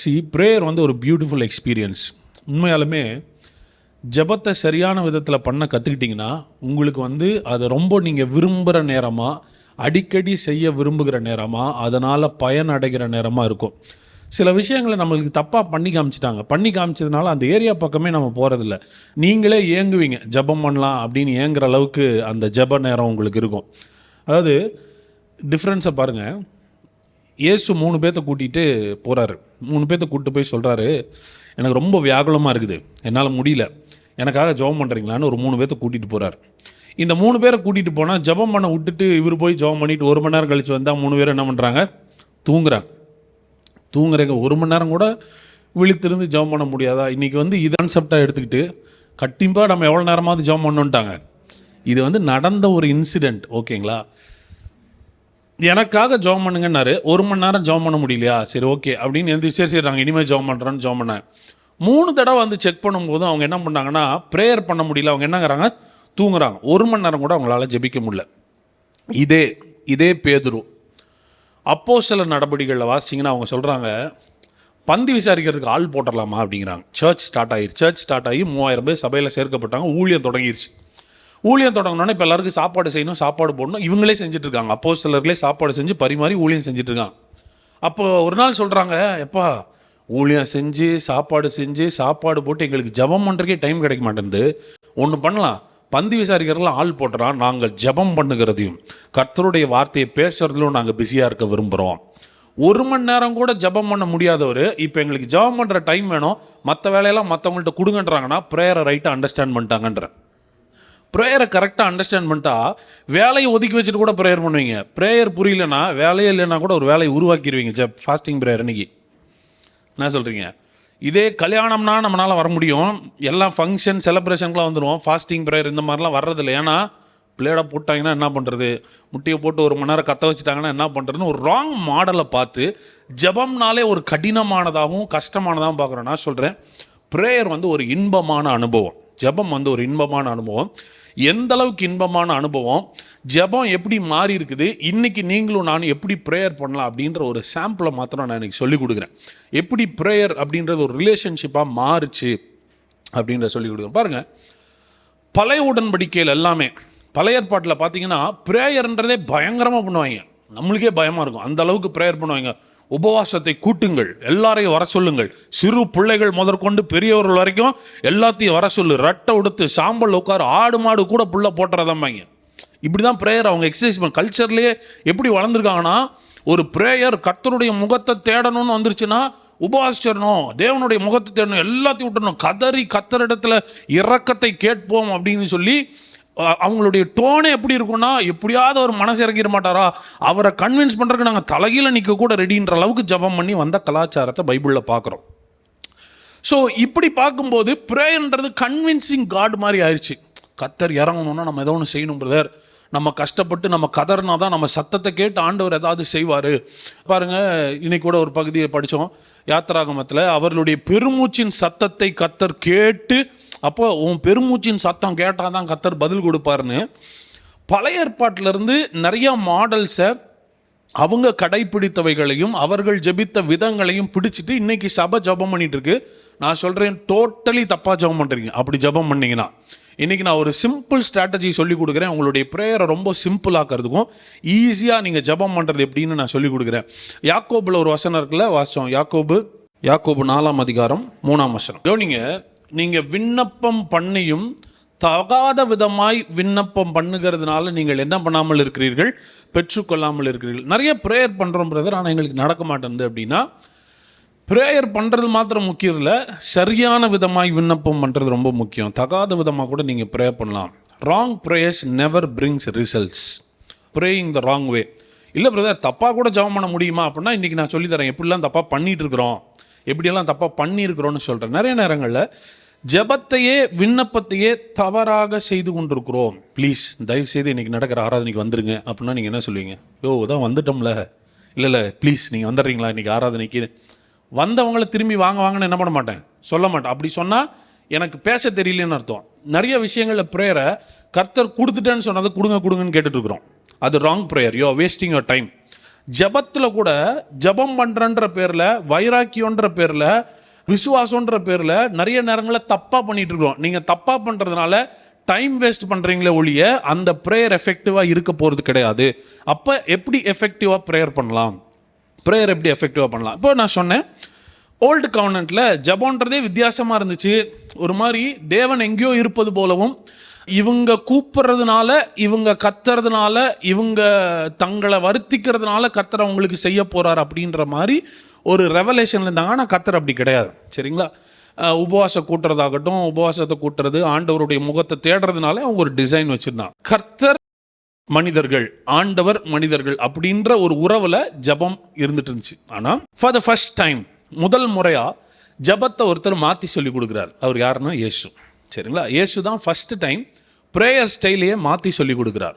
C prayer வந்து ஒரு beautiful experience உண்மையாலுமே ஜெபத்தை சரியான விதத்தில் பண்ண கற்றுக்கிட்டிங்கன்னா உங்களுக்கு வந்து அதை ரொம்ப நீங்கள் விரும்புகிற நேரமாக அடிக்கடி செய்ய விரும்புகிற நேரமாக அதனால் பயன் அடைகிற நேரமாக இருக்கும். சில விஷயங்களை நம்மளுக்கு தப்பாக பண்ணி காமிச்சிட்டாங்க. பண்ணி காமிச்சதுனால அந்த ஏரியா பக்கமே நம்ம போகிறதில்ல நீங்களே ஏங்குவீங்க ஜெபம் பண்ணலாம் அப்படின்னு ஏங்குற அளவுக்கு அந்த ஜெப நேரம் உங்களுக்கு இருக்கும். அதாவது டிஃப்ரென்ஸை பாருங்கள் இயேசு மூணு பேர்த்த கூட்டிகிட்டு போகிறாரு மூணு பேர்த்த கூப்பிட்டு போய் சொல்கிறாரு எனக்கு ரொம்ப வியாகுலமாக இருக்குது. என்னால் முடியல. எனக்காக ஜெபம் பண்ணுறீங்களான்னு ஒரு மூணு பேர்த்த கூட்டிகிட்டு போகிறார் இந்த மூணு பேரை கூட்டிகிட்டு போனால் ஜெபம் பண்ண விட்டுட்டு இவர் போய் ஜபம் பண்ணிட்டு ஒரு மணி நேரம் கழித்து வந்தால் மூணு பேர் என்ன பண்ணுறாங்க தூங்குறாங்க. தூங்குறங்க ஒரு மணி நேரம் கூட விழித்திருந்து ஜெபம் பண்ண முடியாதா? இன்றைக்கி வந்து இது கான்செப்டாக எடுத்துக்கிட்டு கட்டிம்பாக நம்ம எவ்வளோ நேரமாவது ஜபம் பண்ணோன்ட்டாங்க. இது வந்து நடந்த ஒரு இன்சிடெண்ட் ஓகேங்களா எனக்காக ஜெபம் பண்ணுங்கன்னாரு. ஒரு மணி நேரம் ஜெபம் பண்ண முடியலையா? சரி ஓகே அப்படின்னு எழுதி சரி சரி நாங்கள் இனிமேல் ஜெபம் பண்ணுறோன்னு ஜோம் பண்ணேன். மூணு தடவை வந்து செக் பண்ணும்போது அவங்க என்ன பண்ணாங்கன்னா ப்ரேயர் பண்ண முடியல. அவங்க என்னங்கிறாங்க? தூங்குறாங்க. ஒரு மணி நேரம் கூட அவங்களால ஜெபிக்க முடியல. இதே இதே பேதுரு. அப்போ சில நடவடிக்கைகளில் வாசிச்சிங்கன்னா அவங்க சொல்கிறாங்க பந்தி விசாரிக்கிறதுக்கு ஆள் போட்டுடலாமா அப்படிங்கிறாங்க. சர்ச் ஸ்டார்ட் ஆகிடுச்சு சர்ச் ஸ்டார்ட் ஆகி மூவாயிரம் பேர் சபையில் சேர்க்கப்பட்டாங்க. ஊழியம் தொடங்கிருச்சு. ஊழியம் தொடங்கினோன்னே இப்போ எல்லாருக்கும் சாப்பாடு செய்யணும் சாப்பாடு போடணும். இவங்களே செஞ்சுட்டு இருக்காங்க அப்போ சிலர்களே சாப்பாடு செஞ்சு பரிமாறி ஊழியம் செஞ்சுட்டு இருக்காங்க அப்போ ஒரு நாள் சொல்கிறாங்க எப்பா ஊழியம் செஞ்சு சாப்பாடு செஞ்சு சாப்பாடு போட்டு எங்களுக்கு ஜெபம் பண்ணுறக்கே டைம் கிடைக்க மாட்டேங்குது ஒன்று பண்ணலாம். பந்தி விசாரிக்கிறதுலாம் ஆள் போட்டுறான். நாங்கள் ஜெபம் பண்ணுகிறதையும் கர்த்தருடைய வார்த்தையை பேசுகிறதுலும் நாங்கள் பிஸியாக இருக்க விரும்புகிறோம் ஒரு மணி நேரம் கூட ஜெபம் பண்ண முடியாதவர் இப்போ எங்களுக்கு ஜெபம் பண்ணுற டைம் வேணும். மற்ற வேலையெல்லாம் மற்றவங்கள்ட்ட கொடுங்கன்றாங்கன்னா ப்ரேயரை ரைட்டாக அண்டர்ஸ்டாண்ட் பண்ணிட்டாங்கன்ற ப்ரேயரை கரெக்டாக அண்டர்ஸ்டாண்ட் பண்ணிட்டா வேலையை ஒதுக்கி வச்சுட்டு கூட ப்ரேயர் பண்ணுவீங்க. ப்ரேயர் புரியலனா வேலையே இல்லைனா கூட ஒரு வேலையை உருவாக்கிடுவீங்க ஜப் ஃபாஸ்டிங் ப்ரேயர் அன்னைக்கு. என்ன சொல்கிறீங்க இதே கல்யாணம்னா நம்மளால் வர முடியும். எல்லாம் ஃபங்க்ஷன் செலப்ரேஷனுக்குலாம் வந்துடுவோம் ஃபாஸ்டிங் ப்ரேயர் இந்த மாதிரிலாம் வர்றதில்ல. ஏன்னா பிளேடை போட்டாங்கன்னா என்ன பண்ணுறது முட்டியை போட்டு ஒரு மணி நேரம் கத்த வச்சுட்டாங்கன்னா என்ன பண்ணுறதுன்னு ஒரு ராங் மாடலை பார்த்து ஜெபம்னாலே ஒரு கடினமானதாகவும் கஷ்டமானதாகவும் பார்க்குறோம். நான் சொல்கிறேன் ப்ரேயர் வந்து ஒரு இன்பமான அனுபவம். ஜெபம் வந்து ஒரு இன்பமான அனுபவம். எந்த அளவுக்கு இன்பமான அனுபவம்? ஜெபம் எப்படி மாறி இருக்குது? இன்னைக்கு நீங்களும் நானும் எப்படி ப்ரேயர் பண்ணலாம் அப்படின்ற ஒரு சாம்பிளை மாத்திரம் நான் இன்றைக்கி சொல்லிக் கொடுக்குறேன். எப்படி ப்ரேயர் அப்படின்றது ஒரு ரிலேஷன்ஷிப்பாக மாறுச்சு அப்படின்றத சொல்லிக் கொடுக்குறேன். பாருங்கள் பழைய உடன்படிக்கையில் எல்லாமே பழைய ஏற்பாட்டில் பார்த்தீங்கன்னா ப்ரேயர்ன்றதே பயங்கரமாக பண்ணுவாங்க. நம்மளுக்கே பயமாக இருக்கும். அந்த அளவுக்கு ப்ரேயர் பண்ணுவாங்க. உபவாசத்தை கூட்டுங்கள். எல்லாரையும் வர சொல்லுங்கள். சிறு பிள்ளைகள் முதற்கொண்டு பெரியவர்கள் வரைக்கும் எல்லாத்தையும் வர சொல்லு. ரட்டை உடுத்து சாம்பல் உட்காரு ஆடு மாடு கூட புள்ள போட்டுறதாம்பாங்க. இப்படி தான் ப்ரேயர் அவங்க எக்ஸசைஸ் பண்ண கல்ச்சர்லேயே எப்படி வளர்ந்துருக்காங்கன்னா ஒரு ப்ரேயர் கர்த்தருடைய முகத்தை தேடணும்னு வந்துருச்சுன்னா உபவாசிச்சிடணும். தேவனுடைய முகத்தை தேடணும். எல்லாத்தையும் விட்டுறணும். கதறி கத்தரிடத்துல இறக்கத்தை கேட்போம் அப்படின்னு சொல்லி அவங்களுடைய டோனே எப்படி இருக்கும்னா எப்படியாவது அவர் மனசு இறங்கிட மாட்டாரா? அவரை கன்வின்ஸ் பண்ணுறதுக்கு நாங்கள் தலைகீழ நிற்க கூட ரெடின்ற அளவுக்கு ஜெபம் பண்ணி வந்த கலாச்சாரத்தை பைபிளில் பார்க்குறோம் ஸோ இப்படி பார்க்கும்போது ப்ரேயர்ன்றது கன்வின்சிங் காட் மாதிரி ஆயிடுச்சு கத்தர் இறங்கணும்னா நம்ம ஏதோ ஒன்று செய்யணும் பிரதர் நம்ம கஷ்டப்பட்டு நம்ம கதர்னா தான் நம்ம சத்தத்தை கேட்டு ஆண்டவர் ஏதாவது செய்வார். பாருங்கள் இன்னைக்கு கூட ஒரு பகுதியை படித்தோம் யாத்திராகமத்தில் அவர்களுடைய பெருமூச்சின் சத்தத்தை கத்தர் கேட்டு அப்போ உன் பெருமூச்சின் சத்தம் கேட்டால் தான் கத்தர் பதில் கொடுப்பாருன்னு. பழைய ஏற்பாட்டிலேருந்து நிறைய மாடல்ஸை அவங்க கடைப்பிடித்தவைகளையும் அவர்கள் ஜெபித்த விதங்களையும் பிடிச்சிட்டு இன்னைக்கு சபை ஜெபம் பண்ணிட்டு இருக்கு. நான் சொல்கிறேன் டோட்டலி தப்பாக ஜெபம் பண்ணுறீங்க அப்படி ஜெபம் பண்ணிங்கன்னா இன்னைக்கு நான் ஒரு சிம்பிள் ஸ்ட்ராட்டஜி சொல்லிக் கொடுக்குறேன். உங்களுடைய ப்ரேயரை ரொம்ப சிம்பிளாக்கிறதுக்கும் ஈஸியாக நீங்கள் ஜெபம் பண்ணுறது எப்படின்னு நான் சொல்லி கொடுக்குறேன். யாக்கோபில் ஒரு வசனம் இருக்குல்ல வாசம் யாக்கோபு யாக்கோபு நாலாம் அதிகாரம் மூணாம் வசனம். கவனிங்க நீங்கள் விண்ணப்பம் பண்ணியும் தகாத விதமாய் விண்ணப்பம் பண்ணுகிறதுனால நீங்கள் என்ன பண்ணாமல் இருக்கிறீர்கள்? பெற்றுக்கொள்ளாமல் இருக்கிறீர்கள். நிறைய ப்ரேயர் பண்ணுறோம் பிரதர் ஆனால் எங்களுக்கு நடக்க மாட்டேங்குது அப்படின்னா ப்ரேயர் பண்ணுறது மாத்திரம் முக்கியம் இல்லை. சரியான விதமாய் விண்ணப்பம் பண்ணுறது ரொம்ப முக்கியம். தகாத விதமாக கூட நீங்கள் ப்ரே பண்ணலாம். Wrong prayers never brings results praying the wrong way இல்லை பிரதர் தப்பாக கூட ஜபம் பண்ண முடியுமா அப்படின்னா இன்றைக்கி நான் சொல்லித்தரேன் எப்படிலாம் தப்பாக பண்ணிகிட்ருக்குறோம் இருக்கிறோம் எப்படியெல்லாம் தப்பாக பண்ணியிருக்கிறோன்னு சொல்கிறேன் நிறைய நேரங்களில் ஜெபத்தையே விண்ணப்பத்தையே தவறாக செய்து கொண்டிருக்கிறோம். ப்ளீஸ் தயவு செய்து இன்றைக்கி நடக்கிற ஆராதனைக்கு வந்துருங்க. அப்படின்னா நீங்கள் என்ன சொல்லுவீங்க? யோ தான் வந்துட்டோம்ல. இல்லை இல்லை ப்ளீஸ் நீங்கள் வந்துடுறீங்களா? இன்றைக்கி ஆராதனைக்கு. வந்தவங்களை திரும்பி வாங்க வாங்கன்னு என்ன பண்ண மாட்டேன்? சொல்ல மாட்டேன். அப்படி சொன்னால் எனக்கு பேச தெரியலன்னு அர்த்தம். நிறைய விஷயங்களில் ப்ரேயரை கர்த்தர் கொடுத்துட்டேன்னு சொன்னதை கொடுங்க கொடுங்கன்னு கேட்டுட்ருக்குறோம். அது wrong prayer you are wasting your time ஜபத்தில் கூட ஜெபம் பண்ணுறன்ற பேரில் வைராக்கியன்ற பேரில் விசுவாசன்ற பேரில் நிறைய நேரங்களில் தப்பாக பண்ணிகிட்ருக்குறோம் நீங்கள் தப்பாக பண்ணுறதுனால டைம் வேஸ்ட் பண்ணுறீங்களே ஒழிய அந்த ப்ரேயர் எஃபெக்டிவாக இருக்க போகிறது கிடையாது. அப்போ எப்படி எஃபெக்டிவாக ப்ரேயர் பண்ணலாம்? ப்ரேயர் எப்படி எஃபெக்டிவாக பண்ணலாம். இப்போ நான் சொன்னேன் ஓல்டு கவர்னண்ட்டில் ஜபோன்றதே வித்தியாசமாக இருந்துச்சு. ஒரு மாதிரி தேவன் எங்கேயோ இருப்பது போலவும் இவங்க கூப்பிட்றதுனால இவங்க கத்துறதுனால இவங்க தங்களை வருத்திக்கிறதுனால கத்தர் அவங்களுக்கு செய்ய போகிறார் அப்படின்ற மாதிரி ஒரு ரெவலேஷனில் இருந்தாங்க. ஆனால் கத்தர் அப்படி கிடையாது. சரிங்களா? உபவாசம் கூட்டுறதாகட்டும் உபவாசத்தை கூட்டுறது ஆண்டவருடைய முகத்தை தேடுறதுனால அவங்க ஒரு டிசைன் வச்சுருந்தான். கர்த்தர் மனிதர்கள் ஆண்டவர் மனிதர்கள் அப்படின்ற ஒரு உறவுல ஜெபம் இருந்துட்டு இருந்துச்சு ஆனால் ஃபார் த ஃபர்ஸ்ட் டைம் முதல் முறையா ஜெபத்தை ஒருத்தர் மாற்றி சொல்லி கொடுக்குறாரு. அவர் யாருன்னா இயேசு. சரிங்களா? இயேசு தான் ஃபர்ஸ்ட் டைம் ப்ரேயர் ஸ்டைலையே மாற்றி சொல்லி கொடுக்குறார்.